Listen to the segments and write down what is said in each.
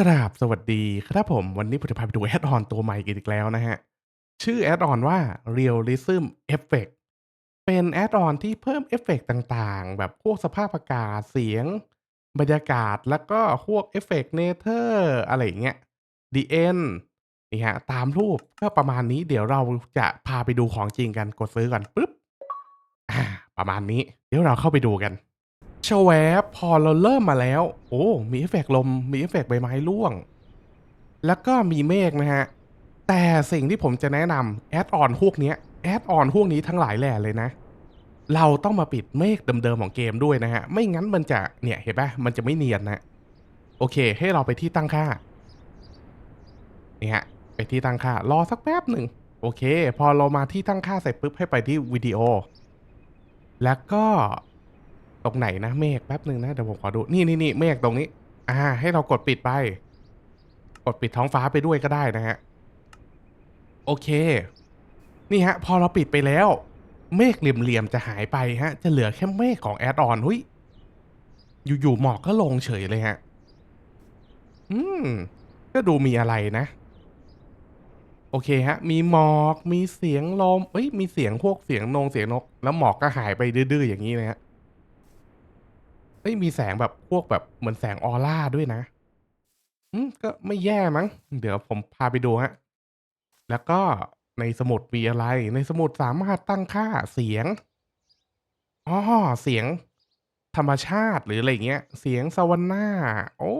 กราบสวัสดีครับผม วันนี้ผมจะพาไปดูแอดออนตัวใหม่อีกแล้วนะฮะ ชื่อแอดออนว่า Realism Effect เป็นแอดออนที่เพิ่มเอฟเฟกต์ต่างๆ แบบพวกสภาพอากาศเสียง บรรยากาศแล้วก็พวกเอฟเฟกต์เนเธอร์อะไรอย่างเงี้ย The End นี่ฮะ ตามรูปก็ประมาณนี้เดี๋ยวเราจะพาไปดูของจริงกันกดซื้อก่อนปึ๊บอาประมาณนี้ เดี๋ยวเราเข้าไปดูกัน ชแวบพอเราเริ่มมาแล้ว โอ้ มีเอฟเฟกต์ลม มีเอฟเฟกต์ใบไม้ร่วง แล้วก็มีเมฆนะฮะ แต่สิ่งที่ผมจะแนะนำแอดออนพวกนี้แอดออนพวกนี้ทั้งหลายแหล่เลยนะ เราต้องมาปิดเมฆเดิมๆของเกมด้วยนะฮะ ไม่งั้นมันจะเนี่ยเห็นปะมันจะไม่เนียนนะ โอเค ให้เราไปที่ตั้งค่านี่ฮะไปที่ตั้งค่ารอสักแป๊บหนึ่งโอเค พอเรามาที่ตั้งค่าเสร็จปุ๊บให้ไปที่วิดีโอ แล้วก็ ตรงไหนนะเมฆแป๊บหนึ่งนะเดี๋ยวผมขอดูนี่นี่นี่เมฆตรงนี้ อ่า ให้เรากดปิดไป กดปิดท้องฟ้าไปด้วยก็ได้นะฮะโอเค นี่ฮะ พอเราปิดไปแล้ว เมฆเหลี่ยมๆจะหายไปฮะ จะเหลือแค่เมฆของแอดออนหุ้ยอยู่ๆหมอกก็ลงเฉยเลยฮะ อืม ก็ดูมีอะไรนะ โอเคฮะ มีหมอก มีเสียงลม เอ้ย มีเสียงพวกเสียงนงเสียงนก แล้วหมอกก็หายไปดื้อๆอย่างนี้นะฮะ เอ้ยมีแสงแบบพวกแบบเหมือนแสงออร่าด้วยนะอืมก็ไม่แย่มั้ง เดี๋ยวผมพาไปดูฮะ แล้วก็ในสมุดมีอะไร ในสมุดสามารถตั้งค่าเสียง อ๋อ เสียงธรรมชาติหรืออะไรเงี้ย เสียงซาวานาโอ้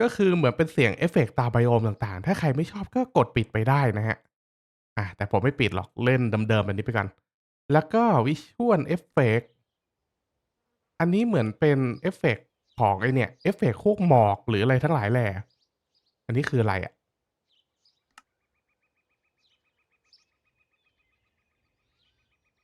ก็คือเหมือนเป็นเสียงเอฟเฟกต์ตาไบโอมต่างๆ ถ้าใครไม่ชอบก็กดปิดไปได้นะฮะ อ่าแต่ผมไม่ปิดหรอก เล่นเดิมๆแบบนี้ไปก่อน แล้วก็ Visual Effect อัันนี้เหมือนเป็นเอฟเฟกต์ของไอเนี่ยเอฟเฟกต์พวกหมอกหรืออะไรทั้งหลายแหล่อันนี้คืออะไรอะ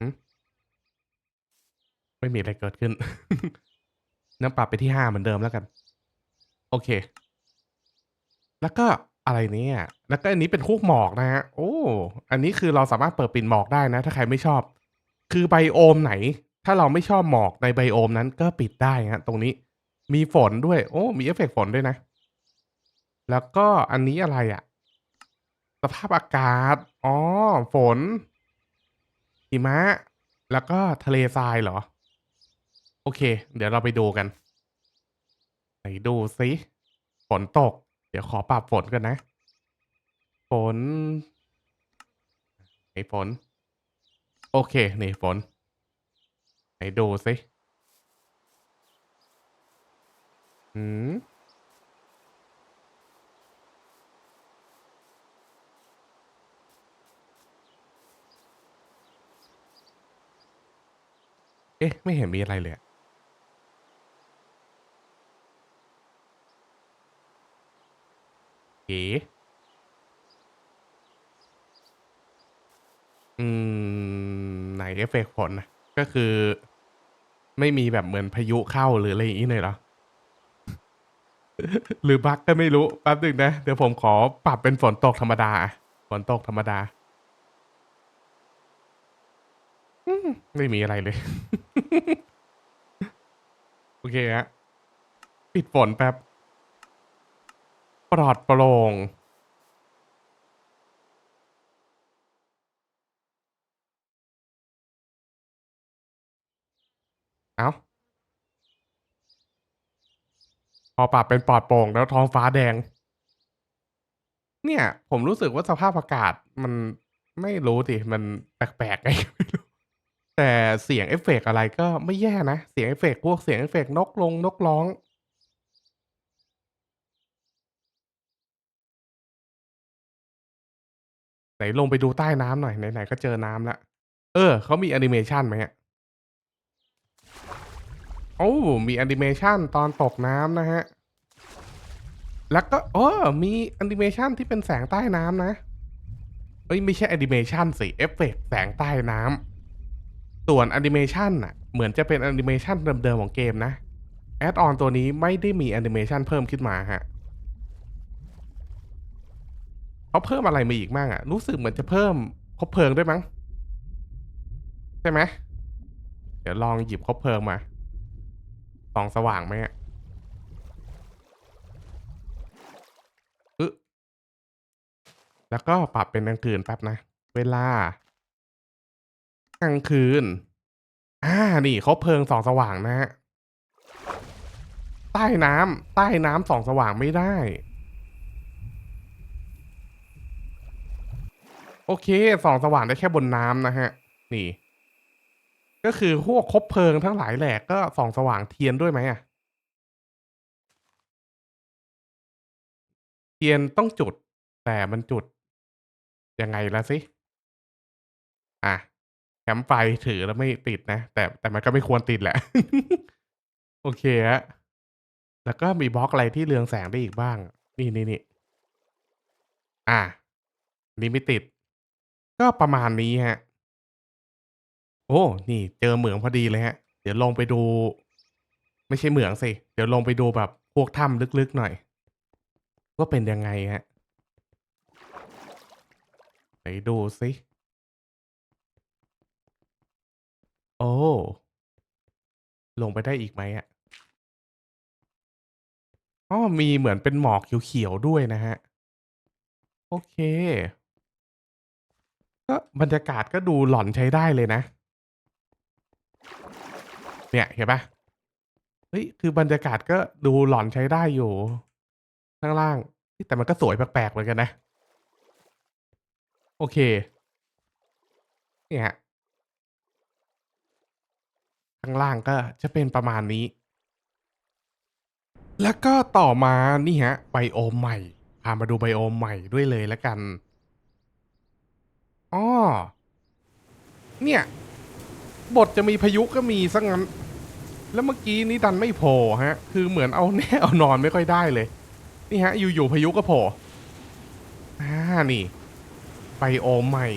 หือไม่มีอะไรเกิดขึ้นงั้นปรับไปที่5เหมือนเดิมแล้วกัน โอเค แล้วก็อะไรเนี่ย แล้วก็อันนี้เป็นพวกหมอกนะครับโอ้ อันนี้คือเราสามารถเปิดปิดหมอกได้นะ ถ้าใครไม่ชอบ คือไบโอมไหน ถ้าเราไม่ชอบหมอกในไบโอมนั้นก็ปิดได้ครับตรงนี้มีฝนด้วย โอ้ มีเอฟเฟกต์ฝนด้วยนะ แล้วก็อันนี้อะไรอะสภาพอากาศ อ๋อ ฝนหิมะ แล้วก็ทะเลทรายเหรอ?โอเค เดี๋ยวเราไปดูกัน ไหนดูซิฝนตก เดี๋ยวขอปรับฝนก่อนนะ ฝนไหนฝน โอเค นี่ฝน ไหนดูซิหือเอ๊ะ ไม่เห็นมีอะไรเลยเอ๋อืม ไหนเอฟเฟกต์ฝนน่ะก็คือ ไม่มีแบบเหมือนพายุเข้าหรืออะไรอย่างงี้เลยเหรอ?หรือบักก็ไม่รู้แป๊บหนึ่งนะ เดี๋ยวผมขอปรับเป็นฝนตกธรรมดาฝนตกธรรมดาอไม่มีอะไรเลย โอเคครับปิดฝนแป๊บ ปลอดโปร่ง เอ้าพอปรับเป็นปลอดโปร่งแล้วท้องฟ้าแดง เนี่ย ผมรู้สึกว่าสภาพอากาศมันไม่รู้สิมันแปลกๆไงไม่รู้แต่เสียงเอฟเฟกต์อะไรก็ไม่แย่นะ เสียงเอฟเฟกต์พวกเสียงเอฟเฟกต์นกลงนกร้อง ไหนลงไปดูใต้น้ำหน่อยไหนๆก็เจอน้ำล้วเออเขามีแอนิเมชันไหมอะ? โอ้มีแอนิเมชันตอนตกน้ำนะครับแล้วก็เออมีแอนิเมชันที่เป็นแสงใต้น้ำนะเฮ้ยไม่ใช่แอนิเมชันสิเอฟเฟกต์แสงใต้น้ำส่วนแอนิเมชันน่ะ เหมือนจะเป็นแอนิเมชันเดิมๆของเกมนะแอดออนตัวนี้ไม่ได้มีแอนิเมชันเพิ่มขึ้นมาครับเขาเพิ่มอะไรมาอีกมั่งอะรู้สึกเหมือนจะเพิ่มคบเพลิงด้วยมั้ง ใช่ไหม?เดี๋ยวลองหยิบคบเพลิงมา องสว่างไหมอะแล้วก็ปรับเป็นกลางคืนแป๊บนะ เวลากลางคืน อ่า นี่เขาเพลิงสองสว่างนะฮะ ใต้น้ำใต้น้ำสองสว่างไม่ได้ โอเคสองสว่างได้แค่บนน้ำนะฮะ นี่ ก็คือพวกคบเพลิงทั้งหลายแหละก็ส่องสว่างเทียนด้วยไหมอะ?เทียนต้องจุด แต่มันจุด ยังไงละสิ?อะแคมป์ไฟถือแล้วไม่ติดนะ แต่แต่มันก็ไม่ควรติดแหละ โอเคครับแล้วก็มีบล็อกอะไรที่เรืองแสงได้อีกบ้าง นี่ๆๆอานี่ไม่ติด ก็ประมาณนี้ครับ โอ้ นี่เจอเหมืองพอดีเลยครับเดี๋ยวลงไปดู ไม่ใช่เหมืองสิ เดี๋ยวลงไปดูแบบพวกถ้ำลึกๆหน่อย ว่าเป็นยังไงครับไหนดูสิโอ้ ลงไปได้อีกไหมอะ?อ้อมีเหมือนเป็นหมอกเขียวๆด้วยนะครับโอเค ก็บรรยากาศก็ดูหลอนใช้ได้เลยนะ เนี่ยเห็นปล่า?เฮ้ยคือบรรยากาศก็ดูหลอนใช้ได้อยู่ ข้างล่าง แต่มันก็สวยแปลกๆเหมือนกันนะ โอเค เนี่ย ข้างล่างก็จะเป็นประมาณนี้ แล้วก็ต่อมานี่ครับไบโอมใหม่พามาดูไบโอมใหม่ด้วยเลยแล้วกันอ้อเนี่ย บทจะมีพายุก็มีเสียงั้น แล้วเมื่อกี้นี้ดันไม่โผล่ครับคือเหมือนเอาแน่เอานอนไม่ค่อยได้เลย นี่ครับอยู่ๆพายุก็โผล่อานี่ไบโอมใหม่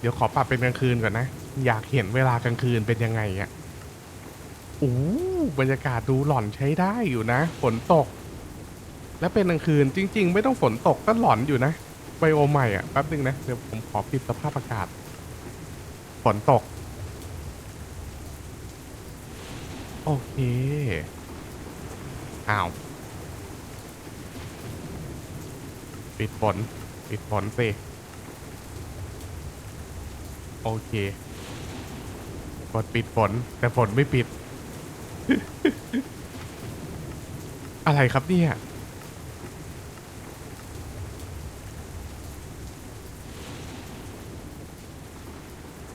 เดี๋ยวขอปรับเป็นกลางคืนก่อนนะ อยากเห็นเวลากลางคืนเป็นยังไงอะโอ้บรรยากาศดูหลอนใช้ได้อยู่นะ ฝนตก แล้วเป็นกลางคืนจริง ๆ ไม่ต้องฝนตกก็หลอนอยู่นะไบโอมใหม่อะแป๊บหนึ่งนะ เดี๋ยวผมขอปิดสภาพอากาศ ฝนตก โอเค อ้าว ปิดฝนปิดฝนสิ โอเค กดปิดฝนแต่ฝนไม่ปิด อะไรครับเนี่ย?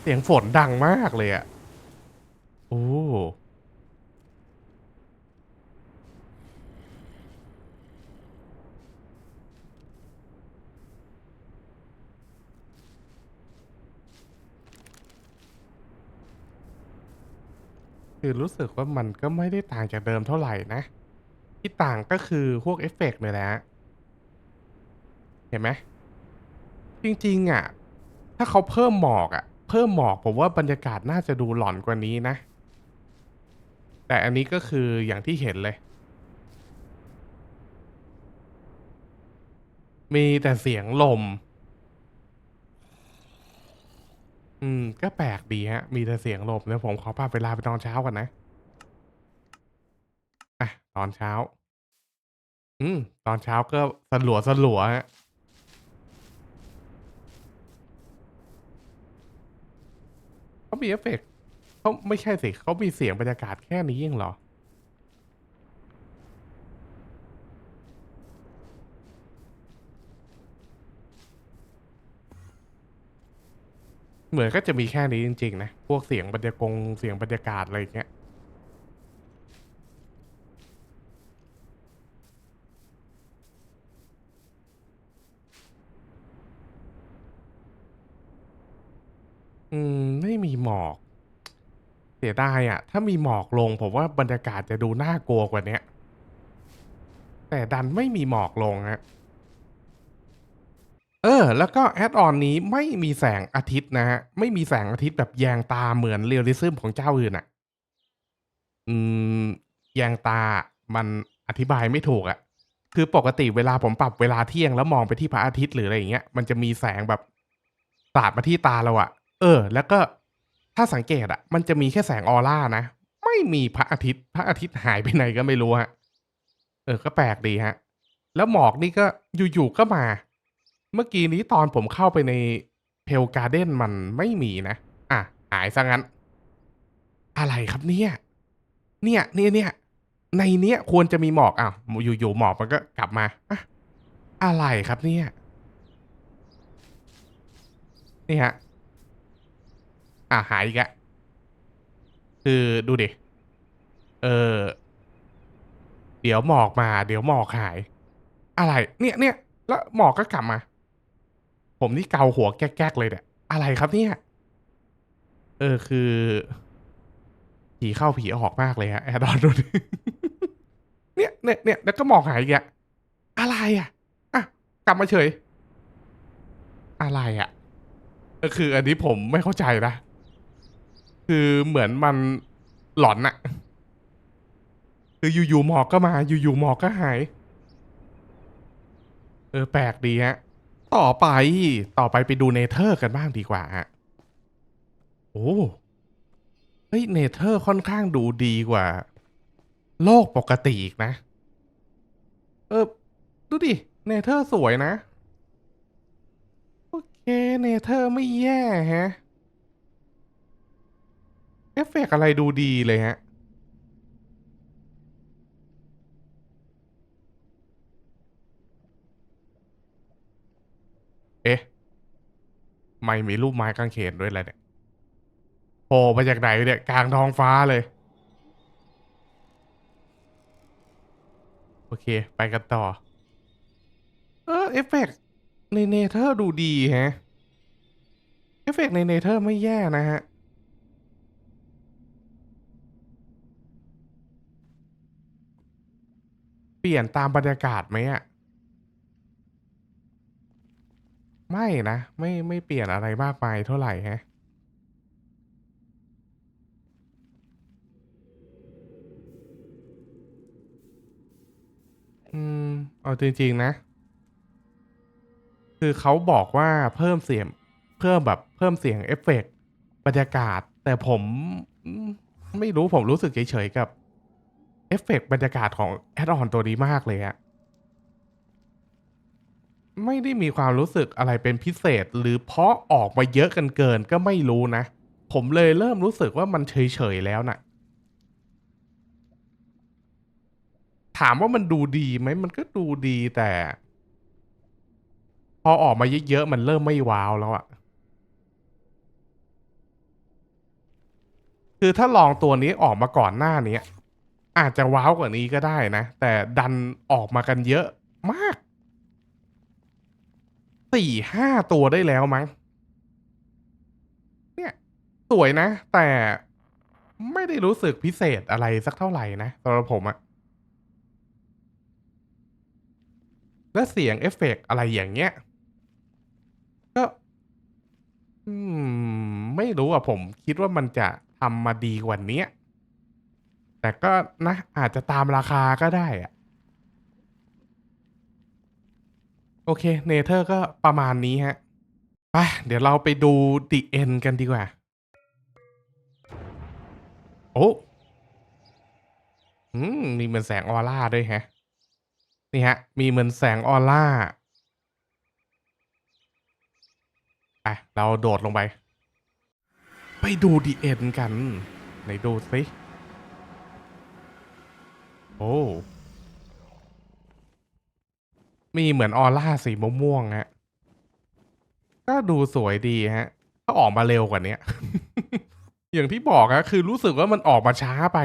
เสียงฝนดังมากเลยอะ โอ้ คือรู้สึกว่ามันก็ไม่ได้ต่างจากเดิมเท่าไหร่นะ ที่ต่างก็คือพวกเอฟเฟกต์เนี่ยแหละเห็นไหม?จริงๆอะ ถ้าเขาเพิ่มหมอกอะ เพิ่มหมอกผมว่าบรรยากาศน่าจะดูหลอนกว่านี้นะ แต่อันนี้ก็คืออย่างที่เห็นเลย มีแต่เสียงลม อืม ก็แปลกดีฮะ มีแต่เสียงลมเดี๋ยวผมขอปรับเวลาไปตอนเช้าก่อนนะ อะ ตอนเช้า อืม ตอนเช้าก็สลัวสลัวฮะเขามีเอฟเฟกต์เขาไม่ใช่สิเขามีเสียงบรรยากาศแค่นี้เองเหรอ? เหมือนก็จะมีแค่นี้จริงๆนะ พวกเสียงบรรยากงเสียงบรรยากาศอะไรอย่างเงี้ยอืม ไม่มีหมอก เสียดายอะถ้ามีหมอกลง ผมว่าบรรยากาศจะดูน่ากลัวกว่านี้แต่ดันไม่มีหมอกลงครับ เออ แล้วก็ Add on นี้ไม่มีแสงอาทิตย์นะครับไม่มีแสงอาทิตย์แบบแยงตาเหมือน Realism ของเจ้าอื่นน่ะ อืม แยงตามันอธิบายไม่ถูกอะคือปกติเวลาผมปรับเวลาเที่ยงแล้วมองไปที่พระอาทิตย์หรืออะไรอย่างเงี้ย มันจะมีแสงแบบสาดมาที่ตาเราอะเออ แล้วก็ถ้าสังเกตอะมันจะมีแค่แสงออร่านะ ไม่มีพระอาทิตย์ พระอาทิตย์หายไปไหนก็ไม่รู้ครับเออ ก็แปลกดีครับแล้วหมอกนี่ก็อยู่ๆก็มา เมื่อกี้นี้ตอนผมเข้าไปใน Pale Garden มันไม่มีนะ อะ หายซะงั้น อะไรครับเนี่ย เนี่ยเนี่ยเนี่ยในเนี้ยควรจะมีหมอกอ้าวอยู่ๆหมอกมันก็กลับมาอะอะไรครับเนี่ย นี่ฮะ อะหายอีกอะคือดูดิ เออ เดี๋ยวหมอกมา เดี๋ยวหมอกหาย อะไร เนี่ยเนี่ยแล้วหมอกก็กลับมา ผมนี่เกาหัวแก๊กๆเลยเนี่ย อะไรครับเนี่ย เออคือ ผีเข้าผีออกมากเลยฮะแอดออนดูดิเนี่ยเนี่ยเนี่ยแล้วก็หมอกหายอีกอะอะไรอะอะกลับมาเฉย อะไรอะก็คือ อันนี้ผมไม่เข้าใจนะ คือเหมือนมันหลอนอะคืออยู่ๆหมอกก็มา อยู่ๆหมอกก็หาย เออแปลกดีฮะ ต่อไปต่อไปไปดูเนเธอร์กันบ้างดีกว่าฮะโอ้เฮ้ยเนเธอร์ค่อนข้างดูดีกว่า โลกปกติอีกนะ เออ ดูดิเนเธอร์สวยนะ โอเคเนเธอร์ไม่แย่ฮะ เอฟเฟกต์อะไรดูดีเลยฮะ เอ๊ะ ไม่มีรูปไม้กางเขนด้วยแหละเนี่ยโผล่มาจากไหนเนี่ยกลางท้องฟ้าเลย โอเค ไปกันต่อ เออเอฟเฟกต์ในเนเธอร์ดูดีแฮะ เอฟเฟกต์ในเนเธอร์ไม่แย่นะฮะเปลี่ยนตามบรรยากาศไหมอะ ไม่นะ ไม่ไม่เปลี่ยนอะไรมากมายเท่าไหร่ฮะ อืม เอาจริงๆนะ คือเขาบอกว่าเพิ่มเสียง เพิ่มแบบเพิ่มเสียงเอฟเฟกต์บรรยากาศ แต่ผมอืมไม่รู้ผมรู้สึกเฉยๆกับเอฟเฟกต์บรรยากาศของแอดออนตัวนี้มากเลยอะ ไม่ได้มีความรู้สึกอะไรเป็นพิเศษ หรือเพราะออกมาเยอะกันเกินก็ไม่รู้นะ ผมเลยเริ่มรู้สึกว่ามันเฉยๆแล้วน่ะ ถามว่ามันดูดีไหมมันก็ดูดีแต่ พอออกมาเยอะๆมันเริ่มไม่ว้าวแล้วอะคือถ้าลองตัวนี้ออกมาก่อนหน้านี้อาจจะว้าวกว่านี้ก็ได้นะ แต่ดันออกมากันเยอะมาก สี่ห้าตัวได้แล้วมั้ง เนี่ย สวยนะ แต่ไม่ได้รู้สึกพิเศษอะไรสักเท่าไหร่นะสำหรับผมอะและเสียงเอฟเฟกต์อะไรอย่างเงี้ย ก็อืมไม่รู้อะผมคิดว่ามันจะทำมาดีกว่านี้ แต่ก็นะอาจจะตามราคาก็ได้อะ โอเค เนเธอร์ก็ประมาณนี้ฮะไปเดี๋ยวเราไปดู The End กันดีกว่า โอ้อืมมีเหมือนแสงออร่าด้วยฮะ นี่ฮะ มีเหมือนแสงออร่าอะเราโดดลงไป ไปดู The End กัน ไหนดูสิ โอ้ มีเหมือนออร่าสีม่วงๆฮะก็ดูสวยดีฮะ ถ้าออกมาเร็วกว่าเนี้ยอย่างที่บอกอะคือรู้สึกว่ามันออกมาช้าไป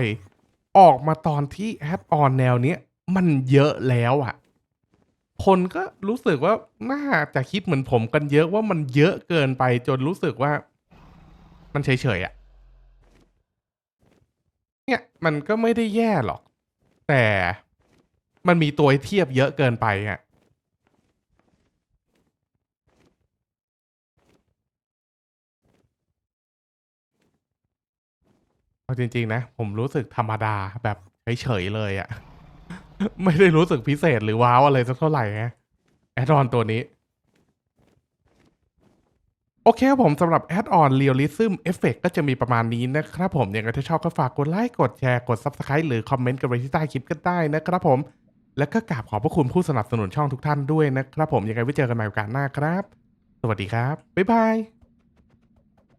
ออกมาตอนที่แอดออนแนวเนี้ยมันเยอะแล้วอะคนก็รู้สึกว่าน่าจะคิดเหมือนผมกันเยอะว่ามันเยอะเกินไปจนรู้สึกว่า มันเฉยๆอะเนี่ยมันก็ไม่ได้แย่หรอก แต่มันมีตัวเทียบเยอะเกินไปอะ เอาจริง ๆ นะ ผมรู้สึกธรรมดาแบบเฉยๆเลยอะ ไม่ได้รู้สึกพิเศษหรือว้าวอะไรสักเท่าไหร่ฮะแอดออนตัวนี้ โอเคครับผมสำหรับแอดออน Realism Effect ก็จะมีประมาณนี้นะครับผมยังไงถ้าชอบก็ฝากกดไลค์กดแชร์กด Subscribe หรือคอมเมนต์กันไว้ที่ใต้คลิปก็ได้นะครับผม และก็กราบขอบพระคุณผู้สนับสนุนช่องทุกท่านด้วยนะครับผมยังไงไว้เจอกันใหม่โอกาสหน้าครับ สวัสดีครับบ๊ายบาย